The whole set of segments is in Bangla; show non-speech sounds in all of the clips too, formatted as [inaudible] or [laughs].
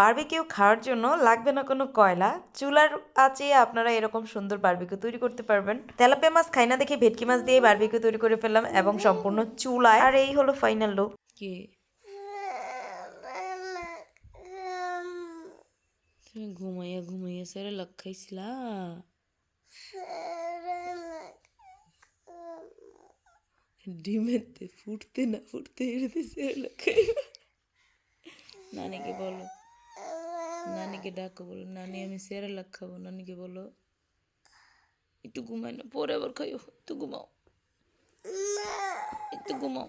বারবিকিউ খাওয়ার জন্য লাগবে না কোনো কয়লা? চুলার আছে আপনারা এরকম সুন্দর বারবিকিউ তৈরি করতে পারবেন। তেলাপিয়া মাছ খাই না দেখে ভেটকি মাছ দিয়ে বারবিকিউ তৈরি করে ফেললাম এবং সম্পূর্ণ চুলায়। আর এই হলো ফাইনাল লুক কি? তুমি ঘুমাইয়া ঘুমাইয়া সেরে লাগ খাইছিলা? ডিমেতে ফুটতে না ফুটতে এড়িতে সেরে লাগ নানিকে বলো। নানিকে ডাকো বলো, নানি আমি সেরে লাগ খাব, নানিকে বলো। একটু ঘুমাই না, পরে আবার খাইও, একটু ঘুমাও। একটু ঘুমাও।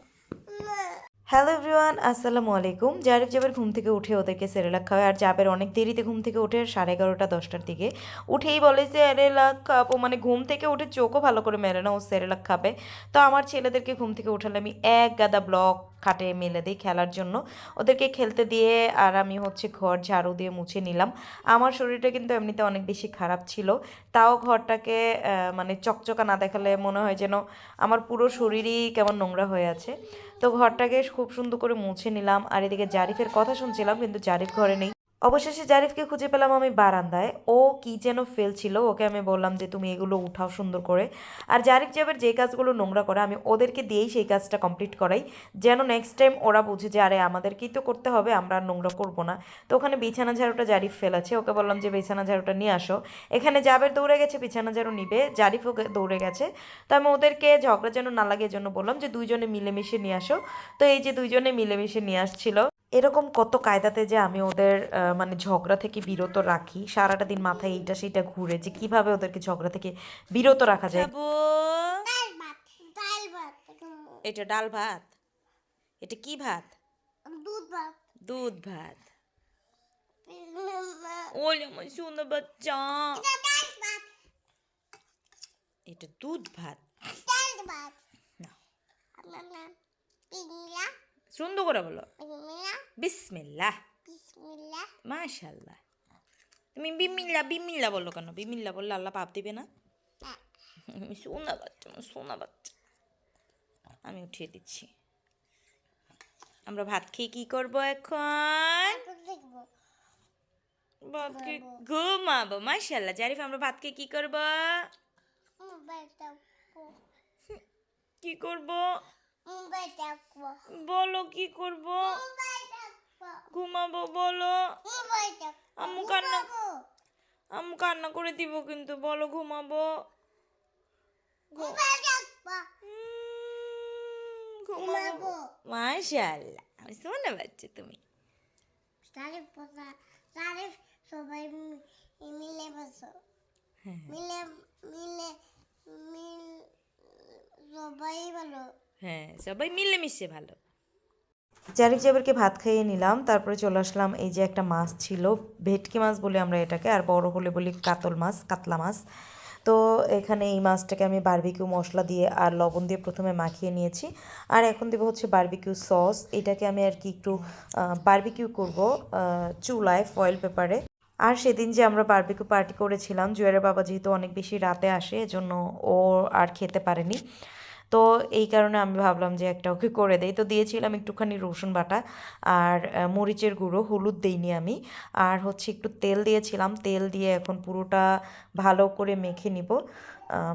হ্যালো এভরিওয়ান আসসালামু আলাইকুম। জারিফ জাবের ঘুম থেকে উঠে ওদেরকে সেরেলাক খাওয়ায়, আর জাবের অনেক দেরিতে ঘুম থেকে উঠে সাড়ে এগারোটা, দশটার দিকে। উঠেই বলে যে সেরেলাক খাব। মানে ঘুম থেকে উঠে চোখও ভালো করে মেলে না, ও সেরেলাক খাবে। তো আমার ছেলেদেরকে ঘুম থেকে উঠালে আমি এক গাদা ব্লক খাটে মেলে দিই খেলার জন্য। ওদেরকে খেলতে দিয়ে, আর আমি হচ্ছে ঘর ঝাড়ু দিয়ে মুছে নিলাম। আমার শরীরটা কিন্তু এমনিতে অনেক বেশি খারাপ ছিল। তাও ঘরটাকে মানে চকচকা না দেখালে মনে হয় যেন আমার পুরো শরীরই কেমন নোংরা হয়ে আছে। তো ঘরটাকে খুব সুন্দর করে মুছে নিলাম। আর এদিকে জারিফের কথা শুনছিলাম, কিন্তু জারিফ ঘরে নেই। অবশেষে জারিফকে খুঁজে পেলাম আমি বারান্দায়। ও কি যেন ফেলছিল, ওকে আমি বললাম যে তুমি এগুলো উঠাও সুন্দর করে। আর জারিফ জাবের যে কাজগুলো নোংরা করে, আমি ওদেরকে দিয়েই সেই কাজটা কমপ্লিট করাই। যেন নেক্সট টাইম ওরা বুঝে যে, আরে, আমাদেরকেই তো করতে হবে, আমরা আর নোংরা করব না। তো ওখানে বিছানা ঝাড়ুটা জারিফ ফেলেছে, ওকে বললাম যে, বিছানা ঝাড়ুটা নিয়ে আসো। এখানে জাবের দৌড়ে গেছে, বিছানা ঝাড়ু নিবে, জারিফ ওকে দৌড়ে গেছে। তো আমি ওদেরকে ঝগড়া যেন না লাগে জন্য বললাম যে, দুইজনে মিলেমিশে নিয়ে আসো। তো এই যে, দুইজনে মিলেমিশে নিয়ে আসছিল। এরকম কত কায়দাতে যে আমি ওদের মানে ঝগড়া থেকে বিরত রাখি সারাটা দিন মাথায় এইটা সেইটা ঘুরে যে কীভাবে ওদেরকে ঝগড়া থেকে বিরত রাখা যায়। এটা ডাল ভাত? এটা কি ভাত? দুধ ভাত। দুধ ভাত। [laughs] ওলে আমার সুন্দর বাচ্চা। এটা দুধ ভাত। ডাল ভাত। না। সুন্দর করে বলো। বিসমিল্লাহ। বিসমিল্লাহ। মাশাল্লাহ তুমি বিমিল্লা বিমিল্লা বলল কেন? বিমিল্লা বললে আল্লাহ পাপ দিবে না? আমি সোনা বাচ্চা আমার সোনা বাচ্চা। আমি উঠিয়ে দিচ্ছি। আমরা ভাত খেয়ে কি করব এখন? ভাত খেয়ে ঘুমাবো। মাশাল্লাহ জারিফ আমরা ভাত খেয়ে কি করব? কি করব? বলো কি করব? ঘুমাবো বলো। দেখব। আম্মু কান্না আম্মু কান্না করে দিব কিন্তু বলো ঘুমাবো। ঘুমাবো। মাশাল্লাহ আমি শোনা বাচ্চা তুমি। তারিফ পোতা তারিফ সবাই মিলে বসো। হ্যাঁ। মিলে মিলে মিল সবাই ভালো হ্যাঁ সবাই মিলেমিশে ভালো। জারিফ জাবেরকে ভাত খাইয়ে নিলাম, তারপরে চলে আসলাম এই যে একটা মাছ ছিল, ভেটকি মাছ বলি আমরা এটাকে, আর বড় হলে বলি কাতল মাছ, কাতলা মাছ। তো এখানে এই মাছটাকে আমি বারবিকিউ মশলা দিয়ে আর লবণ দিয়ে প্রথমে মাখিয়ে নিয়েছি। আর এখন দেবো হচ্ছে বারবিকিউ সস এটাকে আমি আর কি একটু বারবিকিউ করব চুলায় ফয়েল পেপারে আর সেদিন যে আমরা বারবিকিউ পার্টি করেছিলাম জুয়ারের বাবা যেহেতু অনেক বেশি রাতে আসে, এজন্য ও আর খেতে পারেনি। তো এই কারণে আমি ভাবলাম যে একটা ওকে করে দেই। তো দিয়েছিলাম একটুখানি রসুন বাটা আর মরিচের গুঁড়ো, হলুদ দিইনি আমি। আর হচ্ছে একটু তেল দিয়েছিলাম। তেল দিয়ে এখন পুরোটা ভালো করে মেখে নিব।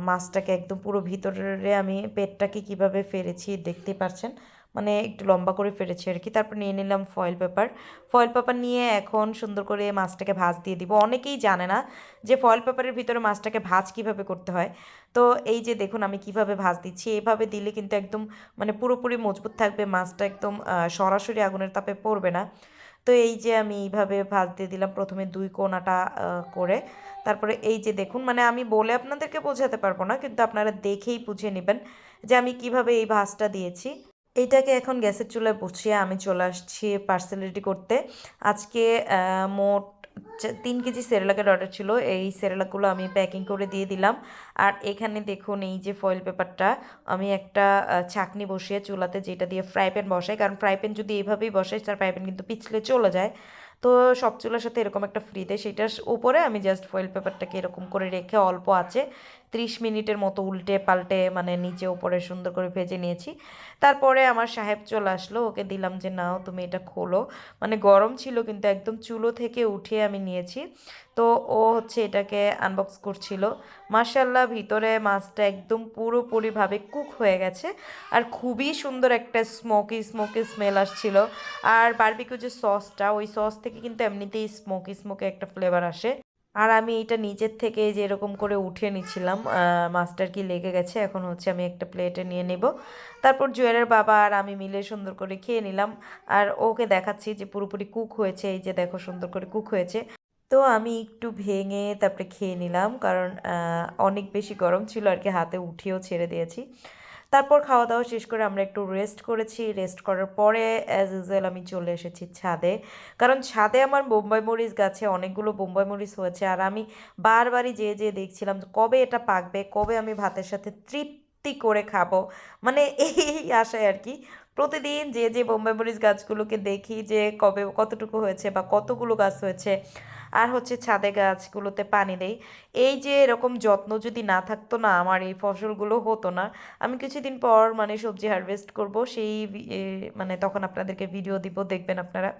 মাছটাকে একদম পুরো ভিতরে আমি পেটটাকে কীভাবে ফেরেছি দেখতে পারছেন? মানে একটু লম্বা করে ফেলেছি আর কি। তারপর নিয়ে নিলাম ফয়েল পেপার ফয়েল পেপার নিয়ে এখন সুন্দর করে মাছটাকে ভাজ দিয়ে দিব। অনেকেই জানে না যে ফয়েল পেপারের ভিতরে মাছটাকে ভাজ কীভাবে করতে হয়। তো এই যে দেখুন আমি কীভাবে ভাজ দিচ্ছি, এভাবে দিলে কিন্তু একদম মানে পুরোপুরি মজবুত থাকবে, মাছটা একদম সরাসরি আগুনের তাপে পড়বে না। তো এই যে আমি এইভাবে ভাজ দিয়ে দিলাম প্রথমে দুই কোনাটা করে। তারপরে এই যে দেখুন মানে আমি বলে আপনাদেরকে বোঝাতে পারব না, কিন্তু আপনারা দেখেই বুঝে নেবেন যে আমি কীভাবে এই ভাজটা দিয়েছি। এইটাকে এখন গ্যাসের চুলায় বসিয়ে আমি চলে আসছি পার্সেলিটি করতে। আজকে মোট তিন কেজি সেরেলাকের অর্ডার ছিল। এই সেরেলাকগুলো আমি প্যাকিং করে দিয়ে দিলাম। আর এখানে দেখুন, এই যে ফয়েল পেপারটা আমি একটা ছাঁকনি বসিয়ে চুলাতে যেটা দিয়ে ফ্রাই প্যান বসাই। কারণ ফ্রাই প্যান যদি এইভাবেই বসাই, তার ফ্রাই প্যান কিন্তু পিছলে চলে যায়। তো সব চুলার সাথে এরকম একটা ফ্রি দেয়। সেটার উপরে আমি জাস্ট ফয়েল পেপারটাকে এরকম করে রেখে অল্প আছে। ত্রিশ মিনিটের মতো উল্টে পাল্টে মানে নিচে উপরে সুন্দর করে ভেজে নিয়েছি। তারপরে আমার সাহেব চলে আসলো, ওকে দিলাম যে, নাও, তুমি এটা খোলো। মানে গরম ছিল, কিন্তু একদম চুলো থেকে উঠিয়ে আমি নিয়েছি। তো ও হচ্ছে এটাকে আনবক্স করছিল। মার্শাল্লাহ ভিতরে মাছটা একদম পুরোপুরিভাবে কুক হয়ে গেছে আর খুবই সুন্দর একটা স্মোকি স্মোকি স্মেল আসছিল। আর বারবিকিউ যে সসটা ওই সস থেকে কিন্তু এমনিতেই স্মোকি স্মোকি একটা ফ্লেভার আসে। আর আমি এটা নিচের থেকে যে এরকম করে উঠিয়ে নিচ্ছিলাম মাস্টার কি লেগে গেছে, এখন হচ্ছে আমি একটা প্লেটে নিয়ে নেব। তারপর জুয়েলের বাবা আর আমি মিলে সুন্দর করে খেয়ে নিলাম। আর ওকে দেখাচ্ছি যে পুরোপুরি কুক হয়েছে, এই যে দেখো সুন্দর করে কুক হয়েছে। তো আমি একটু ভেঙে তারপরে খেয়ে নিলাম, কারণ অনেক বেশি গরম ছিল আর কি, হাতে উঠিয়েও ছেড়ে দিয়েছি। তারপর খাওয়া দাওয়া শেষ করে আমরা একটু রেস্ট করেছি। রেস্ট করার পরে অ্যাজ ইউজুয়াল আমি চলে এসেছি ছাদে। কারণ ছাদে আমার বোম্বাই মরিচ গাছে অনেকগুলো বোম্বাই মরিচ হয়েছে আর আমি বারবারই যেয়ে যেয়ে দেখছিলাম কবে এটা পাকবে, কবে আমি ভাতের সাথে তৃপ্তি করে খাব। মানে এই আশায় আর কি প্রতিদিন যে যে বোম্বাই মরিচ গাছগুলোকে দেখি যে কবে কতটুকু হয়েছে বা কতগুলো গাছ হয়েছে। আর হচ্ছে ছাদে গাছগুলোতে পানি দেই। এই যে এরকম যত্ন যদি না থাকতো না, আমার এই ফসলগুলো হতো না। আমি কিছুদিন পর মানে সবজি হারভেস্ট করব, সেই মানে তখন আপনাদেরকে ভিডিও দিব, দেখবেন আপনারা।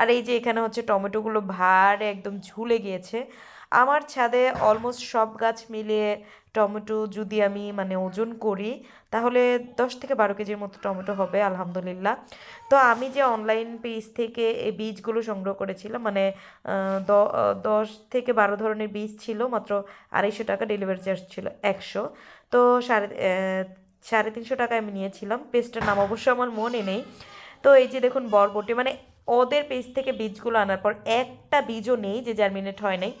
আর এই যে এখানে হচ্ছে টমেটোগুলো ভার একদম ঝুলে গিয়েছে। আমার ছাদে অলমোস্ট সব গাছ মিলিয়ে টমেটো যদি আমি মানে ওজন করি, তাহলে দশ থেকে বারো কেজির মতো টমেটো হবে, আলহামদুলিল্লাহ। তো আমি যে অনলাইন পেজ থেকে এই বীজগুলো সংগ্রহ করেছিলাম মানে দশ থেকে বারো ধরনের বীজ ছিল, মাত্র আড়াইশো টাকা ডেলিভারি চার্জ ছিল, একশো। তো সাড়ে সাড়ে তিনশো টাকা আমি নিয়েছিলাম পেজটার নাম অবশ্য আমার মনে নেই। তো এই যে দেখুন বরবটি মানে ওদের পেজ থেকে বীজগুলো আনার পর একটা বীজও নেই যে জার্মিনেট হয় নাই।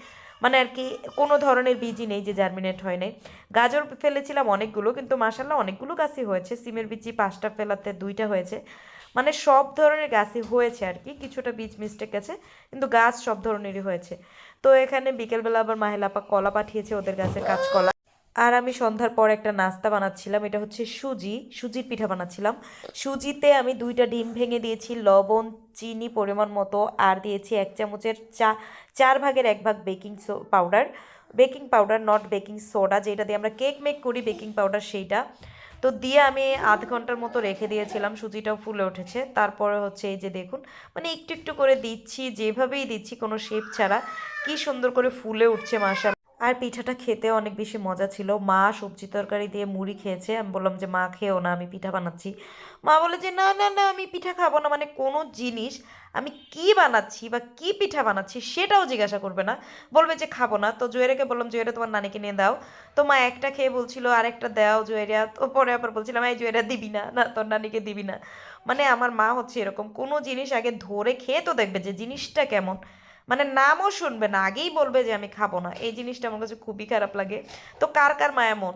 মানে আর কি, কোনো ধরনের বীজই নেই যে জার্মিনেট হয় নাই। গাজর ফেলেছিলাম অনেকগুলো, কিন্তু মাসাল্লাহ অনেকগুলো গাছই হয়েছে। সিমের বীজই পাঁচটা ফেলাতে দুইটা হয়েছে। মানে সব ধরনের গাছই হয়েছে আর কি, কিছুটা বীজ মিস্টেক আছে, কিন্তু গাছ সব ধরনেরই হয়েছে। তো এখানে বিকেলবেলা আবার মাহেলাপা কলা পাঠিয়েছে, ওদের গাছের কাঁচকলা। আর আমি সন্ধ্যার পর একটা নাস্তা বানাচ্ছিলাম, এটা হচ্ছে সুজি, সুজির পিঠা বানাচ্ছিলাম। সুজিতে আমি দুইটা ডিম ভেঙে দিয়েছি, লবণ, চিনি পরিমাণ মতো, আর দিয়েছি এক চামচের চা, চার ভাগের এক ভাগ baking powder. Baking powder, not baking soda, যেটা দিয়ে আমরা কেক মেক করি, বেকিং পাউডার সেইটা। তো দিয়ে আমি আধ ঘণ্টার মতো রেখে দিয়েছিলাম, সুজিটাও ফুলে উঠেছে। তারপরে হচ্ছে এই যে দেখুন মানে একটু একটু করে দিচ্ছি, যেভাবেই দিচ্ছি কোনো শেপ ছাড়া, কি সুন্দর করে ফুলে উঠছে মাশা আর পিঠাটা খেতে অনেক বেশি মজা ছিল। মা সবজি তরকারি দিয়ে মুড়ি খেয়েছে। আমি বললাম যে, মা খেও না, আমি পিঠা বানাচ্ছি। মা বলে যে, না না না, আমি পিঠা খাব না। মানে কোনো জিনিস আমি কি বানাচ্ছি বা কি পিঠা বানাচ্ছি সেটাও জিজ্ঞাসা করবে না। বলবে যে, খাব না। তো জুয়েরাকে বললাম জুয়েরা তোমার নানিকে নিয়ে দাও। তো মা একটা খেয়ে বলছিল, আরেকটা দাও জুয়েরিয়া। তো পরে আবার বলছিলাম, এই জুয়েরা দিবি না। না, তোর নানিকে দিবি না। মানে আমার মা হচ্ছে এরকম। কোনো জিনিস আগে ধরে খেয়ে তো দেখবে যে, জিনিসটা কেমন। মানে নামও শুনবে না, আগেই বলবে যে আমি খাব না। এই জিনিসটা আমার কাছে খুবই খারাপ লাগে। তো কার কার মায়ামন এমন